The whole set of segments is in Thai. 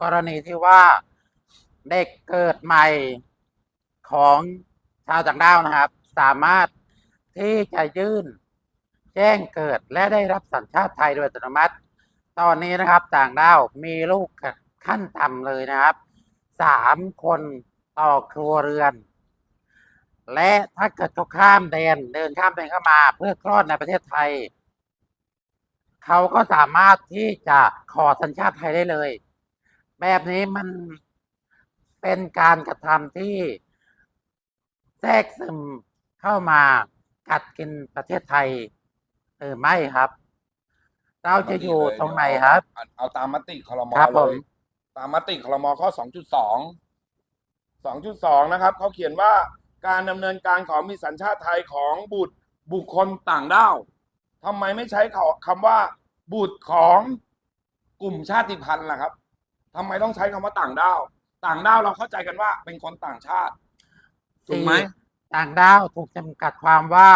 กรณีที่ว่าเด็กเกิดใหม่ของชาวต่างด้าวนะครับ สามารถที่จะยื่นแจ้งเกิดและได้รับสัญชาติไทยโดยอัตโนมัติ ตอนนี้นะครับต่างด้าวมีลูกขั้นต่ำเลยนะครับสามคนต่อครัวเรือน และถ้าเกิดเขาข้ามแดนเดินข้ามแดนเข้ามาเพื่อคลอดในประเทศไทย เขาก็สามารถที่จะขอสัญชาติไทยได้เลย แบบนี้มันเป็นการกระทำที่แทรกซึมเข้ามากัดกินประเทศไทยหรือไม่ครับ เราจะอยู่ตรงไหนครับ เอาเอาตามมติคลมครับเลผมย ตามมติคลมข้อ 2.2 2.2 นะครับ เขาเขียนว่าการดำเนินการของมีสัญชาติไทยของบุตรบุคคลต่างด้าวทำไมไม่ใช้คำว่าบุตรของกลุ่มชาติพันธุ์ล่ะครับ ทำไมต้องใช้คำว่าต่างด้าว ต่างด้าวเราเข้าใจกันว่า เป็นคนต่างชาติถูกไหมที่ต่างด้าวถูกจำกัดความว่า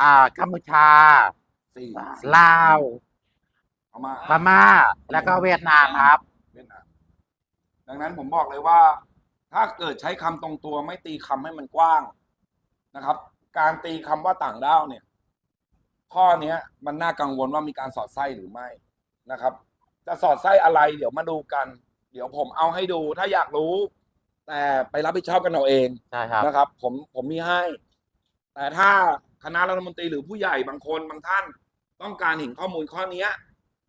อ่ากัมพูชาสี่ลาวเอามาพม่าแล้วก็เวียดนามครับ เวียดนามดังนั้นผมบอกเลยว่า ถ้าเกิดใช้คำตรงตัวไม่ตีคำให้มันกว้างนะครับ การตีคำว่าต่างด้าวเนี่ย ข้อเนี้ยมันน่ากังวลว่ามีการสอดไส้หรือไม่นะครับ จะสอดไส้อะไร เดี๋ยวมาดูกัน เดี๋ยวผมเอาให้ดูถ้าอยากรู้ แต่ไปรับผิดชอบกันเอาเองใช่ครับ นะครับ ผมผมมีให้ แต่ถ้าคณะรัฐมนตรีหรือผู้ใหญ่บางคนบางท่าน ต้องการเห็นข้อมูลข้อเนี้ย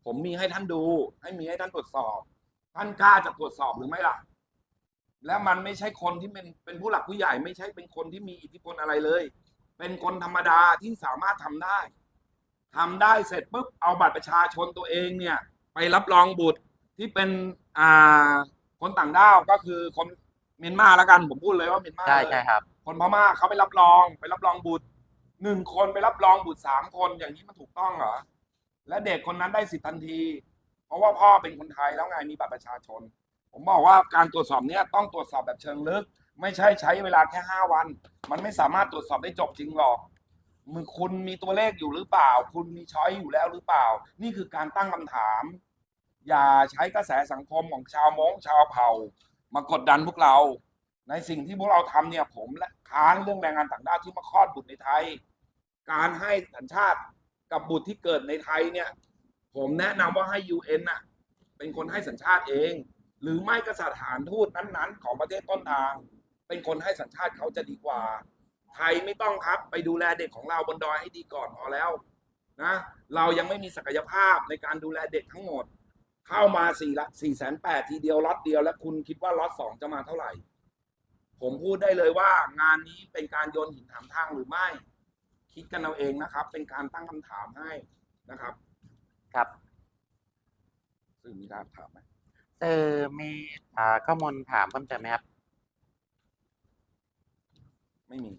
ผมมีให้ท่านดู ให้มีให้ท่านตรวจสอบ ท่านกล้าจะตรวจสอบหรือไม่ล่ะ และมันไม่ใช่คนที่เป็นเป็นผู้หลักผู้ใหญ่ ไม่ใช่เป็นคนที่มีอิทธิพลอะไรเลย เป็นคนธรรมดาที่สามารถทำได้ทำได้เสร็จปุ๊บเอาบัตรประชาชนตัวเองเนี่ย ไปรับรองบุตรที่เป็นอ่าคนต่างด้าวก็คือคนเมียนมาแล้วกันผมพูดเลยว่าเมียนมาใช่เลยใช่ครับ คนพม่าเขาไปรับรองไปรับรองบุตรหนึ่งคนไปรับรองบุตรสามคนอย่างนี้มันถูกต้องเหรอและเด็กคนนั้นได้สิทธิทันที เพราะว่าพ่อเป็นคนไทยแล้วไงมีบัตรประชาชน ผมบอกว่าการตรวจสอบเนี้ยต้องตรวจสอบแบบเชิงลึก ไม่ใช่ใช้เวลาแค่ห้าวัน มันไม่สามารถตรวจสอบได้จบจริงหรอก มือคุณมีตัวเลขอยู่หรือเปล่า คุณมีช้อยอยู่แล้วหรือเปล่า นี่คือการตั้งคำถาม อย่าใช้กระแสสังคมของชาวมงชาวเผ่า มากดดันพวกเรา ในสิ่งที่พวกเราทำเนี่ยผมและค้านเรื่องแรงงานต่างด้าวที่มาคลอดบุตรในไทย การให้สัญชาติกับบุตรที่เกิดในไทยเนี่ย ผมแนะนำว่าให้ UN น่ะเป็นคนให้สัญชาติเอง หรือไม่ก็สถานทูตนั้นๆ ของประเทศต้นทาง เป็นคนให้สัญชาติเขาจะดีกว่า ไทยไม่ต้องครับ ไปดูแลเด็กของเราบนดอยให้ดีก่อนพอแล้วนะเรายังไม่มีศักยภาพในการดูแลเด็กทั้งหมด เข้ามาสี่ละสี่แสนแปดทีเดียวล็อตเดียว แล้วคุณคิดว่าล็อตสองจะมาเท่าไหร่ ผมพูดได้เลยว่างานนี้เป็นการโยนหินถามทางหรือไม่ คิดกันเอาเองนะครับ เป็นการตั้งคำถามให้นะครับ ครับซึ่งมีการถามไหมสื่อมีอ่าข้อมูลถามเพิ่มเติมไหมครับ ไม่มี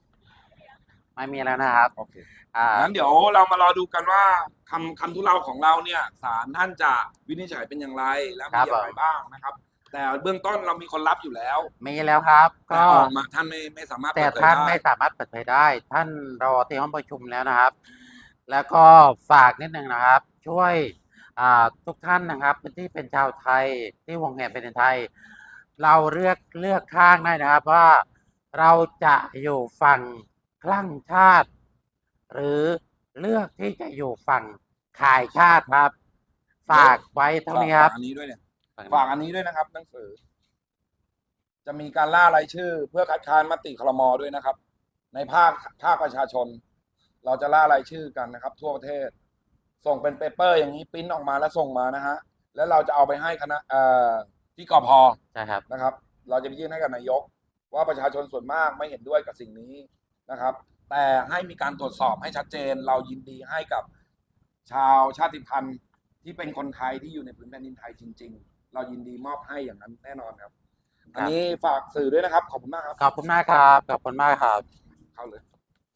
ไม่มีแล้วนะครับโอเคอ่างั้นเดี๋ยวเรามารอดูกันว่าคำคำทุเลาของเราเนี่ยศาลท่านจะวินิจฉัยเป็นอย่างไรแล้วมีอย่างไรบ้างนะครับ แต่เบื้องต้นเรามีคนรับอยู่แล้วมีแล้วครับ แต่ก็ออกมาท่านไม่ไม่สามารถแต่เปิดเผยท่านได้ไม่สามารถเปิดเผยได้ ท่านรอที่ห้องประชุมแล้วนะครับ แล้วก็ฝากนิดนึงนะครับ ช่วยอ่าทุกท่านนะครับที่เป็นชาวไทยที่วงแหวนเป็นไทย เราเลือกเลือกข้างได้นะครับว่าเราจะอยู่ฝั่ง คลั่งชาติ หรือเลือกที่จะอยู่ฝั่งขายชาติครับ ฝากไว้เท่านี้ครับฝากอันนี้ด้วยเนี่ยฝากอันนี้ด้วยนะครับ หนังสือ จะมีการล่ารายชื่อ เพื่อคัดค้านมติคลมด้วยนะครับ ในภาคภาคประชาชน เราจะล่ารายชื่อกันนะครับ ทั่วประเทศ ส่งเป็นเปเปอร์อย่างนี้ปริ้นออกมาแล้วส่งมานะฮะแล้วเราจะเอาไปให้คณะเอ่อที่กพใช่ครับ นะครับ เราจะไปยื่นให้กับนายก ว่าประชาชนส่วนมากไม่เห็นด้วยกับสิ่งนี้ นะครับ แต่ให้มีการตรวจสอบให้ชัดเจน เรายินดีให้กับชาวชาติพันธุ์ที่เป็นคนไทยที่อยู่ในพื้นแผ่นดินไทยจริง ๆ เรายินดีมอบให้อย่างนั้นแน่นอนครับ อันนี้ฝากสื่อด้วยนะครับ ขอบคุณมากครับ ขอบคุณมากครับ ขอบคุณมากครับ เข้าเลย